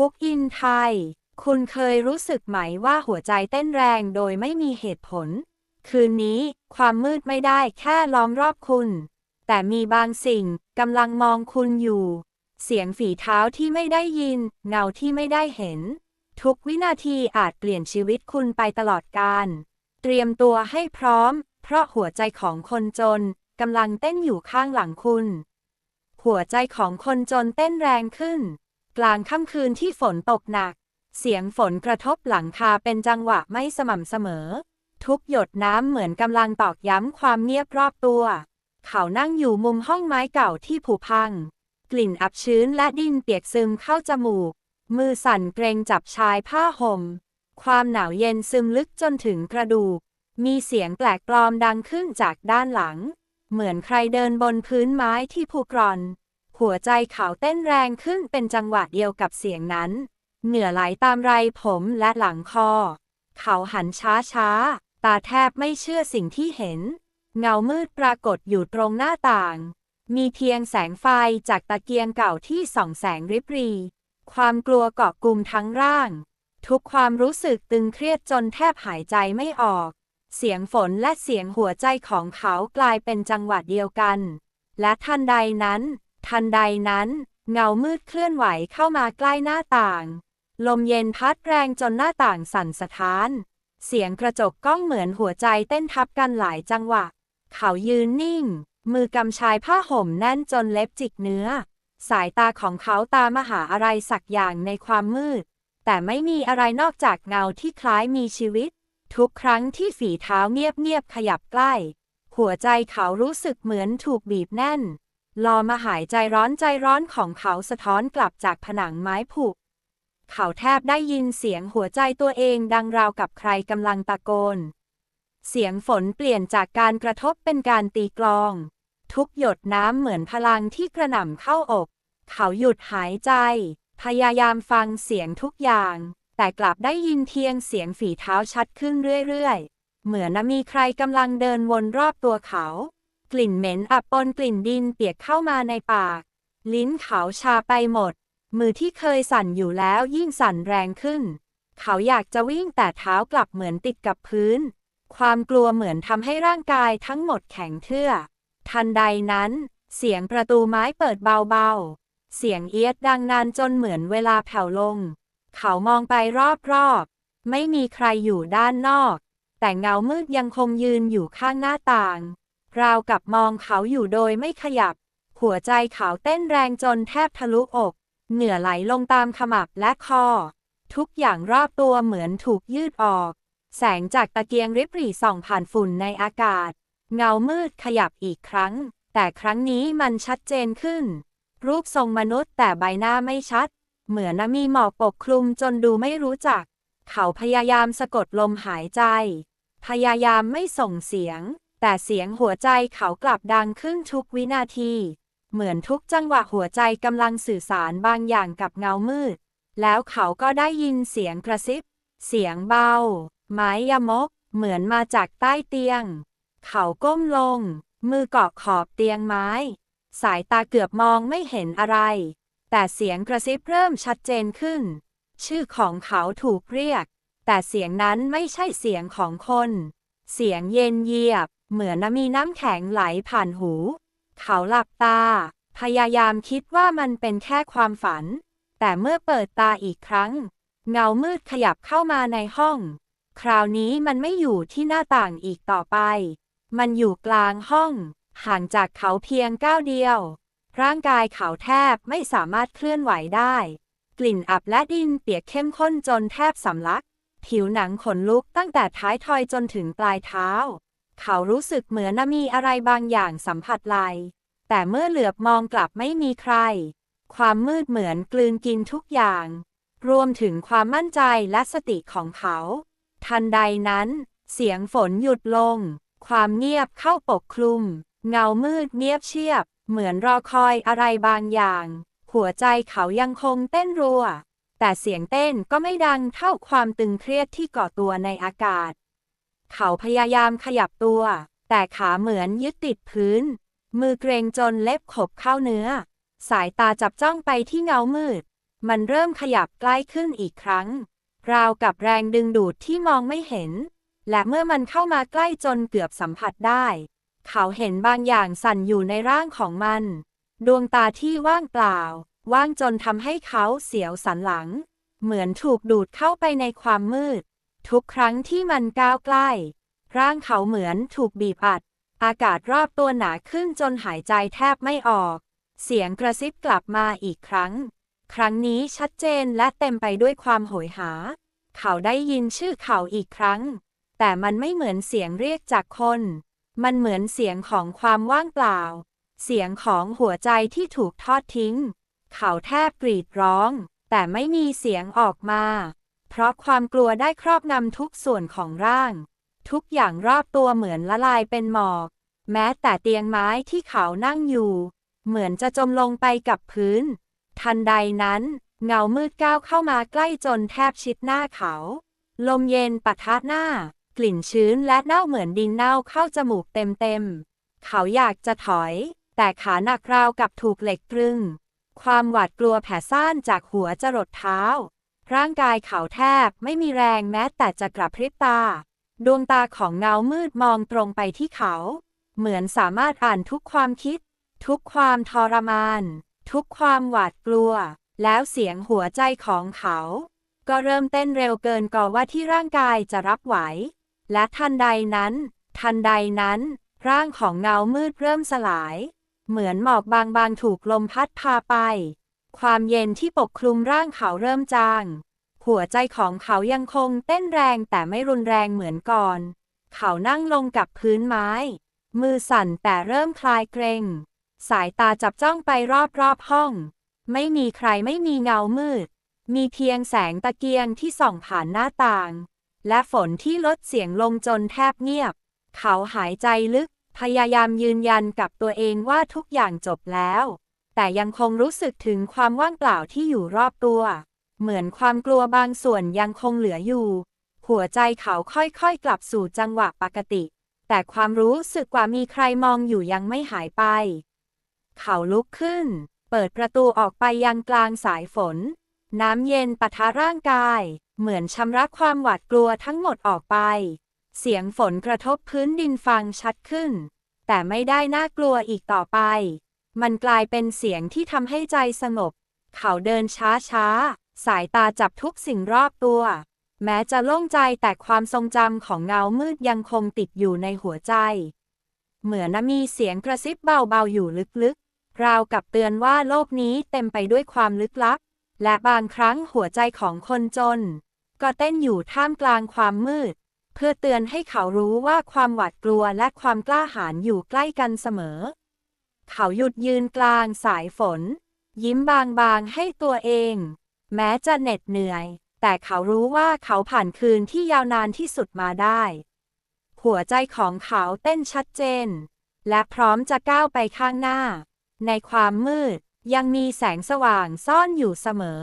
คุกอินไทย คุณเคยรู้สึกไหมว่าหัวใจเต้นแรงโดยไม่มีเหตุผล คืนนี้ความมืดไม่ได้แค่ล้อมรอบคุณ แต่มีบางสิ่งกำลังมองคุณอยู่ เสียงฝีเท้าที่ไม่ได้ยิน เงาที่ไม่ได้เห็น ทุกวินาทีอาจเปลี่ยนชีวิตคุณไปตลอดกาลเตรียมตัวให้พร้อม เพราะหัวใจของคนจนกำลังเต้นอยู่ข้างหลังคุณ หัวใจของคนจนเต้นแรงขึ้น กลางค่ำคืนที่ฝนตกหนัก เสียงฝนกระทบหลังคาเป็นจังหวะไม่สม่ำเสมอ ทุกหยดน้ำเหมือนกำลังตอกย้ำความเงียบรอบตัว เขานั่งอยู่มุมห้องไม้เก่าที่ผุพัง กลิ่นอับชื้นและดินเปียกซึมเข้าจมูก มือสั่นเกรงจับชายผ้าห่ม ความหนาวเย็นซึมลึกจนถึงกระดูก มีเสียงแปลกปลอมดังขึ้นจากด้านหลัง เหมือนใครเดินบนพื้นไม้ที่ผุกร่อน หัวใจเขาเต้นแรงขึ้นเป็นจังหวะเดียวกับเสียงนั้น เหงื่อไหลตามไรผมและหลังคอ เขาหันช้าช้าๆตาแทบไม่เชื่อสิ่งที่เห็น เงามืดปรากฏอยู่ตรงหน้าต่าง มีเพียงแสงไฟจากตะเกียงเก่าที่ส่องแสงริบรี ความกลัวเกาะกลุ่มทั้งร่าง ทุกความรู้สึกตึงเครียดจนแทบหายใจไม่ออก เสียงฝนและเสียงหัวใจของเขากลายเป็นจังหวะเดียวกัน และทันใดนั้น ทันใดนั้น เงามืดเคลื่อนไหวเข้ามาใกล้หน้าต่าง ลมเย็นพัดแรงจนหน้าต่างสั่นสะท้าน เสียงกระจกก้องเหมือนหัวใจเต้นทับกันหลายจังหวะ เขายืนนิ่ง มือกำชายผ้าห่มแน่นจนเล็บจิกเนื้อ สายตาของเขาตามหาอะไรสักอย่างในความมืด แต่ไม่มีอะไรนอกจากเงาที่คล้ายมีชีวิต ทุกครั้งที่ฝีเท้าเงียบๆขยับใกล้ หัวใจเขารู้สึกเหมือนถูกบีบแน่น ลอมาหายใจร้อนใจร้อนของเขาสะท้อนกลับจากผนังไม้ผุ เขาแทบได้ยินเสียงหัวใจตัวเองดังราวกับใครกำลังตะโกน เสียงฝนเปลี่ยนจากการกระทบเป็นการตีกลอง ทุกหยดน้ำเหมือนพลังที่กระหน่ำเข้าอก เขาหยุดหายใจ พยายามฟังเสียงทุกอย่าง แต่กลับได้ยินเพียงเสียงฝีเท้าชัดขึ้นเรื่อยๆ เหมือนมีใครกำลังเดินวนรอบตัวเขา กลิ่นเหม็นอับปนกลิ่นดินเปียกเข้ามาในปาก ลิ้นเขาชาไปหมด มือที่เคยสั่นอยู่แล้วยิ่งสั่นแรงขึ้น เขาอยากจะวิ่งแต่เท้ากลับเหมือนติดกับพื้น ความกลัวเหมือนทำให้ร่างกายทั้งหมดแข็งเทื่อ ทันใดนั้น เสียงประตูไม้เปิดเบาๆ เสียงเอียดดังนานจนเหมือนเวลาแผ่วลง เขามองไปรอบๆ ไม่มีใครอยู่ด้านนอก แต่เงามืดยังคงยืนอยู่ข้างหน้าต่าง ราวกับมองเขาอยู่โดยไม่ขยับ หัวใจเขาเต้นแรงจนแทบทะลุอก เหงื่อไหลลงตามขมับและคอ ทุกอย่างรอบตัวเหมือนถูกยืดออก แสงจากตะเกียงริบหรี่ส่องผ่านฝุ่นในอากาศ เงามืดขยับอีกครั้ง แต่ครั้งนี้มันชัดเจนขึ้น รูปทรงมนุษย์แต่ใบหน้าไม่ชัด เหมือนมีหมอกปกคลุมจนดูไม่รู้จัก เขาพยายามสะกดลมหายใจ พยายามไม่ส่งเสียง แต่เสียงหัวใจเขากลับดังขึ้นทุกวินาที เหมือนทุกจังหวะหัวใจกำลังสื่อสารบางอย่างกับเงามืด แล้วเขาก็ได้ยินเสียงกระซิบ เสียงเบา ไม้ยมก เหมือนมาจากใต้เตียง เขาก้มลง มือเกาะขอบเตียงไม้ สายตาเกือบมองไม่เห็นอะไร แต่เสียงกระซิบเริ่มชัดเจนขึ้น ชื่อของเขาถูกเรียก แต่เสียงนั้นไม่ใช่เสียงของคน เสียงเย็นเยียบ เหมือนมีน้ำแข็งไหลผ่านหู เขาหลับตา พยายามคิดว่ามันเป็นแค่ความฝัน แต่เมื่อเปิดตาอีกครั้ง เงามืดขยับเข้ามาในห้อง คราวนี้มันไม่อยู่ที่หน้าต่างอีกต่อไป มันอยู่กลางห้อง ห่างจากเขาเพียงก้าวเดียว ร่างกายเขาแทบไม่สามารถเคลื่อนไหวได้ กลิ่นอับและดินเปียกเข้มข้นจนแทบสำลัก ผิวหนังขนลุกตั้งแต่ท้ายทอยจนถึงปลายเท้า เขารู้สึกเหมือนมีอะไรบางอย่างสัมผัสไหลแต่เมื่อเหลือบมองกลับไม่มีใคร ความมืดเหมือนกลืนกินทุกอย่าง รวมถึงความมั่นใจและสติของเขา ทันใดนั้น เสียงฝนหยุดลง ความเงียบเข้าปกคลุม เงามืดเงียบเชียบ เหมือนรอคอยอะไรบางอย่าง หัวใจเขายังคงเต้นรัว แต่เสียงเต้นก็ไม่ดังเท่าความตึงเครียดที่ก่อตัวในอากาศ เขาพยายามขยับตัว แต่ขาเหมือนยึดติดพื้น มือเกรงจนเล็บขบเข้าเนื้อ สายตาจับจ้องไปที่เงามืด มันเริ่มขยับใกล้ขึ้นอีกครั้ง ราวกับแรงดึงดูดที่มองไม่เห็น และเมื่อมันเข้ามาใกล้จนเกือบสัมผัสได้ เขาเห็นบางอย่างสั่นอยู่ในร่างของมัน ดวงตาที่ว่างเปล่า ว่างจนทำให้เขาเสียวสันหลัง เหมือนถูกดูดเข้าไปในความมืด ทุกครั้งที่มันก้าวใกล้ ร่างเขาเหมือนถูกบีบอัด อากาศรอบตัวหนาขึ้นจนหายใจแทบไม่ออก เสียงกระซิบกลับมาอีกครั้ง ครั้งนี้ชัดเจนและเต็มไปด้วยความโหยหา เขาได้ยินชื่อเขาอีกครั้ง แต่มันไม่เหมือนเสียงเรียกจากคน มันเหมือนเสียงของความว่างเปล่า เสียงของหัวใจที่ถูกทอดทิ้ง เขาแทบกรีดร้อง แต่ไม่มีเสียงออกมา เพราะความกลัวได้ครอบงำทุกส่วนของร่าง ทุกอย่างรอบตัวเหมือนละลายเป็นหมอก แม้แต่เตียงไม้ที่เขานั่งอยู่ เหมือนจะจมลงไปกับพื้น ทันใดนั้น เงามืดก้าวเข้ามาใกล้จนแทบชิดหน้าเขา ลมเย็นปะทะหน้า กลิ่นชื้นและเน่าเหมือนดินเน่าเข้าจมูกเต็มๆ เขาอยากจะถอย แต่ขาหนักราวกับถูกเหล็กตรึง ความหวาดกลัวแผ่ซ่านจากหัวจรดเท้า ร่างกายเขาแทบไม่มีแรงแม้แต่จะกระพริบตา ดวงตาของเงามืดมองตรงไปที่เขา เหมือนสามารถอ่านทุกความคิด ทุกความทรมาน ทุกความหวาดกลัว แล้วเสียงหัวใจของเขา ก็เริ่มเต้นเร็วเกินกว่าที่ร่างกายจะรับไหว และทันใดนั้น ทันใดนั้น ร่างของเงามืดเริ่มสลาย เหมือนหมอกบางๆถูกลมพัดพาไป ความเย็นที่ปกคลุมร่างเขาเริ่มจาง หัวใจของเขายังคงเต้นแรงแต่ไม่รุนแรงเหมือนก่อน เขานั่งลงกับพื้นไม้ มือสั่นแต่เริ่มคลายเกรง สายตาจับจ้องไปรอบๆห้อง ไม่มีใครไม่มีเงามืด มีเพียงแสงตะเกียงที่ส่องผ่านหน้าต่าง และฝนที่ลดเสียงลงจนแทบเงียบ เขาหายใจลึก พยายามยืนยันกับตัวเองว่าทุกอย่างจบแล้ว แต่ยังคงรู้สึกถึงความว่างเปล่าที่อยู่รอบตัว เหมือนความกลัวบางส่วนยังคงเหลืออยู่ หัวใจเขาค่อยๆ กลับสู่จังหวะปกติ แต่ความรู้สึกกว่ามีใครมองอยู่ยังไม่หายไป เขาลุกขึ้น เปิดประตูออกไปยังกลางสายฝน น้ำเย็นปะทะร่างกาย เหมือนชำระความหวาดกลัวทั้งหมดออกไป เสียงฝนกระทบพื้นดินฟังชัดขึ้น แต่ไม่ได้น่ากลัวอีกต่อไป มันกลายเป็นเสียงที่ทำให้ใจสงบ เขาเดินช้าช้าๆ สายตาจับทุกสิ่งรอบตัว แม้จะโล่งใจแต่ความทรงจำของเงามืดยังคงติดอยู่ในหัวใจ เหมือนมีเสียงกระซิบเบาๆ อยู่ลึกๆ ราวกับเตือนว่าโลกนี้เต็มไปด้วยความลึกลับ และบางครั้งหัวใจของคนจน ก็เต้นอยู่ท่ามกลางความมืด เพื่อเตือนให้เขารู้ว่าความหวาดกลัวและความกล้าหาญอยู่ใกล้กันเสมอ เขาหยุดยืนกลางสายฝน ยิ้มบางๆให้ตัวเอง แม้จะเหน็ดเหนื่อย แต่เขารู้ว่าเขาผ่านคืนที่ยาวนานที่สุดมาได้ หัวใจของเขาเต้นชัดเจน และพร้อมจะก้าวไปข้างหน้า ในความมืดยังมีแสงสว่างซ่อนอยู่เสมอ